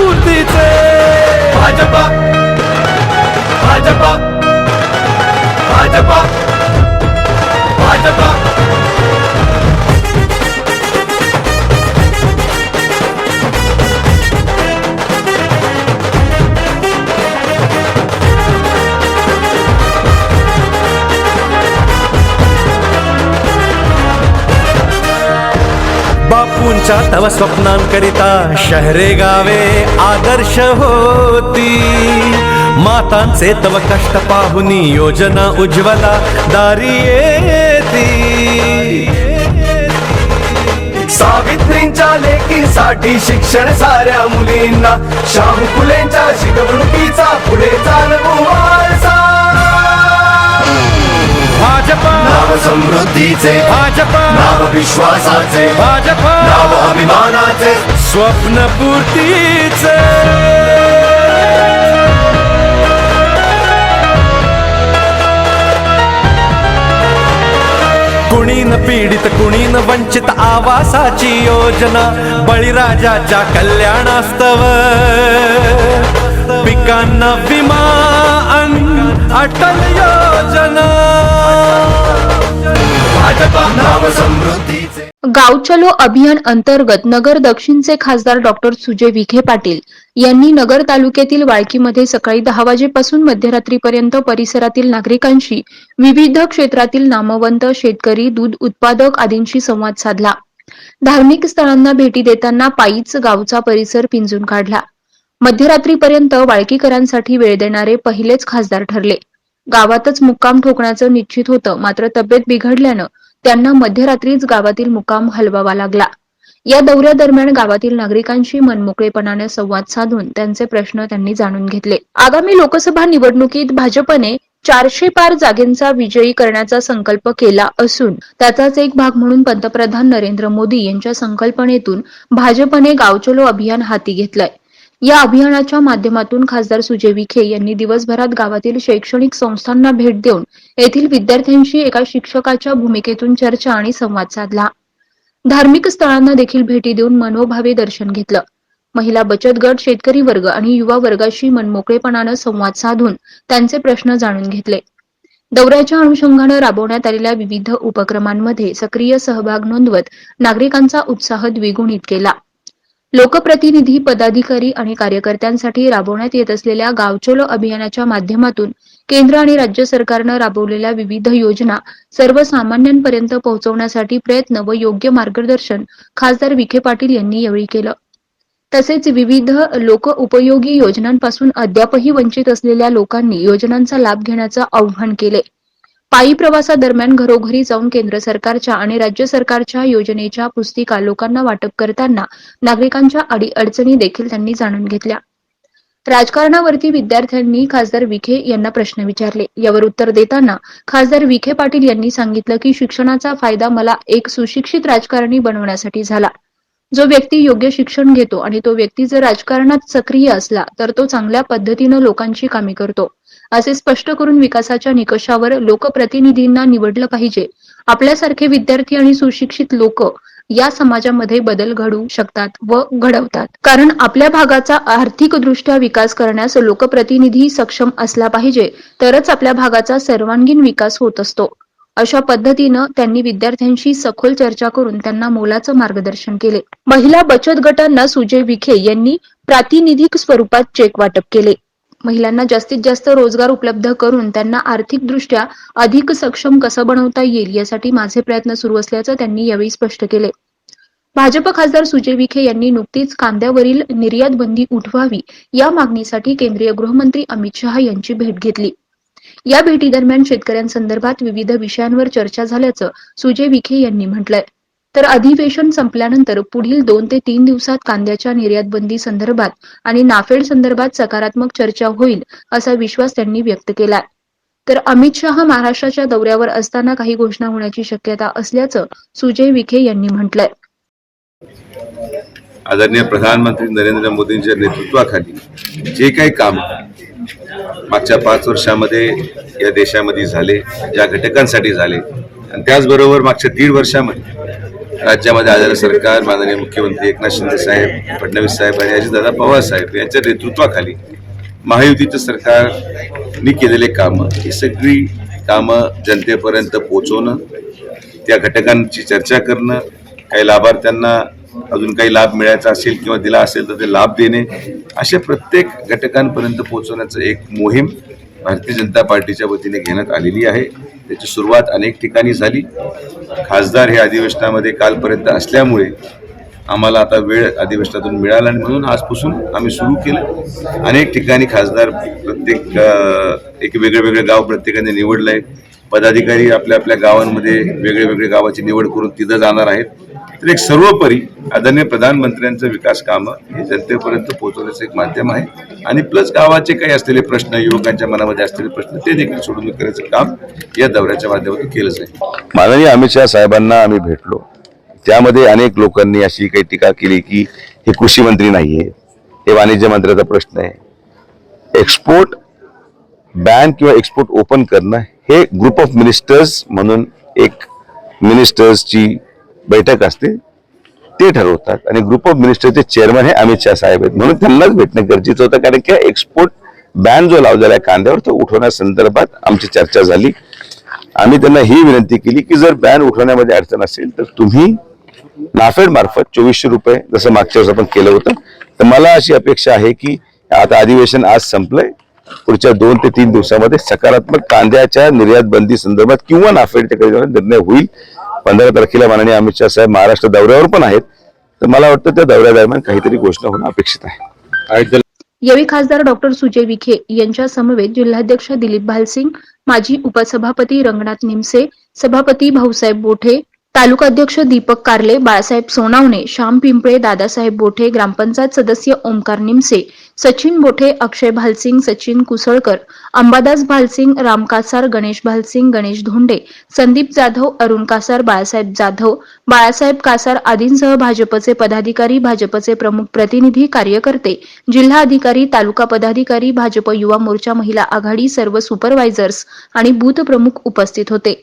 स्वप्न भाजपा बापूंच्या तव स्वप्नांकरिता शहरे गावे आदर्श होती. मातांचे तव कष्ट पाहुनी योजना उज्ज्वला दारी येती. सावित्रींच्या लेकीसाठी शिक्षण साऱ्या मुलींना शाहू फुलेंच्या शिकवणुकीचा पुढे चालवू समृद्धीचे भाजपा. नाव विश्वासाचे भाजपा. नाव अभिमानाचे स्वप्न पूर्तीचे. कुणी न पीडित कुणी न वंचित आवासाची योजना बळीराजाच्या कल्याणास्तव. पिकांना विमा अटल योजना. भाजपा नाव समृद्धीचे गाव चलो अभियान अंतर्गत नगर दक्षिणचे खासदार डॉक्टर सुजय विखे पाटील यांनी नगर तालुक्यातील वाळकीमध्ये सकाळी दहा वाजेपासून मध्यरात्रीपर्यंत परिसरातील नागरिकांशी विविध क्षेत्रातील नामवंत शेतकरी दूध उत्पादक आदींशी संवाद साधला. धार्मिक स्थळांना भेटी देताना पायीच गावचा परिसर पिंजून काढला. मध्यरात्रीपर्यंत वाळकीकरांसाठी वेळ देणारे पहिलेच खासदार ठरले. गावातच मुक्काम ठोकण्याचं निश्चित होतं मात्र तब्येत बिघडल्यानं त्यांना मध्यरात्रीच गावातील मुकाम हलवावा लागला. या दौऱ्यादरम्यान गावातील नागरिकांशी मनमोकळेपणाने संवाद साधून त्यांचे प्रश्न त्यांनी जाणून घेतले. आगामी लोकसभा निवडणुकीत भाजपने चारशे पार जागेंचा विजयी करण्याचा संकल्प केला असून त्याचाच एक भाग म्हणून पंतप्रधान नरेंद्र मोदी यांच्या संकल्पनेतून भाजपने गावचलो अभियान हाती घेतलंय. या अभियानाच्या माध्यमातून खासदार सुजय विखे यांनी दिवसभरात गावातील शैक्षणिक संस्थांना भेट देऊन येथील विद्यार्थ्यांशी एका शिक्षकाच्या भूमिकेतून चर्चा आणि संवाद साधला. धार्मिक स्थळांना देखील भेटी देऊन मनोभावे दर्शन घेतलं. महिला बचत गट शेतकरी वर्ग आणि युवा वर्गाशी मनमोकळेपणानं संवाद साधून त्यांचे प्रश्न जाणून घेतले. दौऱ्याच्या अनुषंगानं राबवण्यात आलेल्या विविध उपक्रमांमध्ये सक्रिय सहभाग नोंदवत नागरिकांचा उत्साह द्विगुणित केला. लोकप्रतिनिधी पदाधिकारी आणि कार्यकर्त्यांसाठी राबवण्यात येत असलेल्या गावचोलो अभियानाच्या माध्यमातून केंद्र आणि राज्य सरकारनं राबवलेल्या विविध योजना सर्वसामान्यांपर्यंत पोहोचवण्यासाठी प्रयत्न व योग्य मार्गदर्शन खासदार विखे पाटील यांनी यावेळी केलं. तसेच विविध लोक उपयोगी योजनांपासून अद्यापही वंचित असलेल्या लोकांनी योजनांचा लाभ घेण्याचं आव्हान केले. पायी प्रवासादरम्यान घरोघरी जाऊन केंद्र सरकारच्या आणि राज्य सरकारच्या योजनेच्या पुस्तिका लोकांना वाटप करताना नागरिकांच्या अडीअडचणी देखील त्यांनी जाणून घेतल्या. राजकारणावरती विद्यार्थ्यांनी खासदार विखे यांना प्रश्न विचारले. यावर उत्तर देताना खासदार विखे पाटील यांनी सांगितलं की शिक्षणाचा फायदा मला एक सुशिक्षित राजकारणी बनवण्यासाठी झाला. जो व्यक्ती योग्य शिक्षण घेतो आणि तो व्यक्ती जर राजकारणात सक्रिय असला तर तो चांगल्या पद्धतीनं लोकांची कामे करतो. असे स्पष्ट करून विकासाच्या निकषावर लोकप्रतिनिधींना निवडलं पाहिजे. आपल्यासारखे विद्यार्थी आणि सुशिक्षित लोक या समाजामध्ये बदल घडवू शकतात व घडवतात. कारण आपल्या भागाचा आर्थिकदृष्ट्या विकास करण्यास लोकप्रतिनिधी सक्षम असला पाहिजे तरच आपल्या भागाचा सर्वांगीण विकास होत असतो. अशा पद्धतीनं त्यांनी विद्यार्थ्यांशी सखोल चर्चा करून त्यांना मोलाचं मार्गदर्शन केले. महिला बचत गटांना सुजय विखे यांनी प्रातिनिधिक स्वरूपात चेक वाटप केले. महिलांना जास्तीत जास्त रोजगार उपलब्ध करून त्यांना आर्थिकदृष्ट्या अधिक सक्षम कसं बनवता येईल यासाठी माझे प्रयत्न सुरू असल्याचं त्यांनी यावेळी स्पष्ट केले. भाजप खासदार सुजय विखे यांनी नुकतीच कांद्यावरील निर्यात बंदी उठवावी या मागणीसाठी केंद्रीय गृहमंत्री अमित शहा यांची भेट घेतली. या भेटीदरम्यान शेतकऱ्यांसंदर्भात विविध विषयांवर चर्चा झाल्याचं सुजय विखे यांनी म्हटलंय. तर अधिवेशन संपल्यानंतर पुढील दोन ते तीन दिवसात कांद्याच्या निर्यात बंदी संदर्भात आणि नाफेड संदर्भात सकारात्मक चर्चा होईल असा विश्वास त्यांनी व्यक्त केला तर अमित शहा महाराष्ट्राच्या दौऱ्यावर असताना काही घोषणा होण्याची शक्यता असल्याचं सुजय विखे यांनी म्हटलंय. आदरणीय प्रधानमंत्री नरेंद्र मोदींच्या नेतृत्वाखाली जे काही काम मागच्या पाच वर्षामध्ये या देशामध्ये झाले ज्या घटकांसाठी झाले आणि त्याचबरोबर मागच्या दीड वर्षामध्ये राज्यामध्ये आलेलं सरकार माननीय मुख्यमंत्री एकनाथ शिंदे साहेब फडणवीस साहेब आणि अजितदादा पवार साहेब यांच्या नेतृत्वाखाली महायुतीचं सरकारनी केलेले कामं ही सगळी कामं जनतेपर्यंत पोचवणं त्या घटकांची चर्चा करणं काही लाभार्थ्यांना अजून काही लाभ मिळायचा असेल किंवा दिला असेल तर ते लाभ देणे अशा प्रत्येक घटकांपर्यंत पोहोचवण्याचं एक मोहीम भारतीय जनता पार्टीच्या वतीने घेण्यात आलेली आहे. त्याची सुरुवात अनेक ठिकाणी झाली. खासदार हे अधिवेशनामध्ये कालपर्यंत असल्यामुळे आम्हाला आता वेळ अधिवेशनातून मिळाला आणि म्हणून आजपासून आम्ही सुरू केलं. अनेक ठिकाणी खासदार प्रत्येक एक वेगळे वेगळे गाव प्रत्येकाने निवडलं आहे पदाधिकारी आपल्या आपल्या गावांमध्ये वेगळे वेगळे गावाची निवड करून तिथं जाणार आहेत. तर एक सर्वोपरी आदरणीय प्रधानमंत्र्यांचं विकास कामं हे जनतेपर्यंत पोहोचवण्याचं एक माध्यम आहे. आणि प्लस गावाचे काही असलेले प्रश्न युवकांच्या मनामध्ये असलेले प्रश्न ते देखील सोडून करायचं काम या दौऱ्याच्या माध्यमातून केलं जाईल माननीय अमित शहा साहेबांना आम्ही भेटलो. त्यामध्ये अनेक लोकांनी अशी काही टीका केली की हे कृषी मंत्री आहे हे वाणिज्य मंत्र्याचा प्रश्न आहे. एक्सपोर्ट बॅन किंवा एक्सपोर्ट ओपन करणं हे ग्रुप ऑफ मिनिस्टर्स म्हणून एक मिनिस्टर्सची बैठक असते ते ठरवतात. आणि ग्रुप ऑफ मिनिस्टरचे चेअरमन हे अमित शहा साहेब आहेत. म्हणून त्यांनाच भेटणं गरजेचं होतं. कारण की एक्सपोर्ट बॅन जो लावलेला आहे कांद्यावर तो उठवण्यासंदर्भात आमची चर्चा झाली. आम्ही त्यांना ही विनंती केली की जर बॅन उठवण्यामध्ये अडचण असेल तर तुम्ही नाफेड मार्फत चोवीसशे रुपये जसं मागच्या वर्ष आपण केलं होतं तर मला अशी अपेक्षा आहे की आता अधिवेशन आज संपलंय. पुढच्या दोन ते तीन दिवसामध्ये सकारात्मक कांद्याच्या निर्यात बंदी संदर्भात किंवा नाफेडच्या निर्णय होईल. पंधरा तारखेला माननीय अमित शहा साहेब महाराष्ट्र दौऱ्यावर पण आहेत. तर मला वाटतं त्या दौऱ्यादरम्यान काहीतरी घोषणा होणं अपेक्षित आहे. यावेळी खासदार डॉक्टर सुजय विखे यांच्या समवेत जिल्हाध्यक्ष दिलीप भालसिंग माजी उपसभापती रंगनाथ निमसे सभापती भाऊसाहेब बोठे तालुकाध्यक्ष दीपक कारले बाळासाहेब सोनावणे श्याम पिंपळे दादासाहेब बोठे ग्रामपंचायत सदस्य ओमकार निमसे सचिन बोठे अक्षय भालसिंग सचिन कुसळकर अंबादास भालसिंग राम कासार गणेश भालसिंग गणेश धोंडे संदीप जाधव अरुण कासार बाळासाहेब जाधव बाळासाहेब कासार आदींसह भाजपचे पदाधिकारी भाजपचे प्रमुख प्रतिनिधी कार्यकर्ते जिल्हा अधिकारी तालुका पदाधिकारी भाजप युवा मोर्चा महिला आघाडी सर्व सुपरवायझर्स आणि बूथ प्रमुख उपस्थित होते.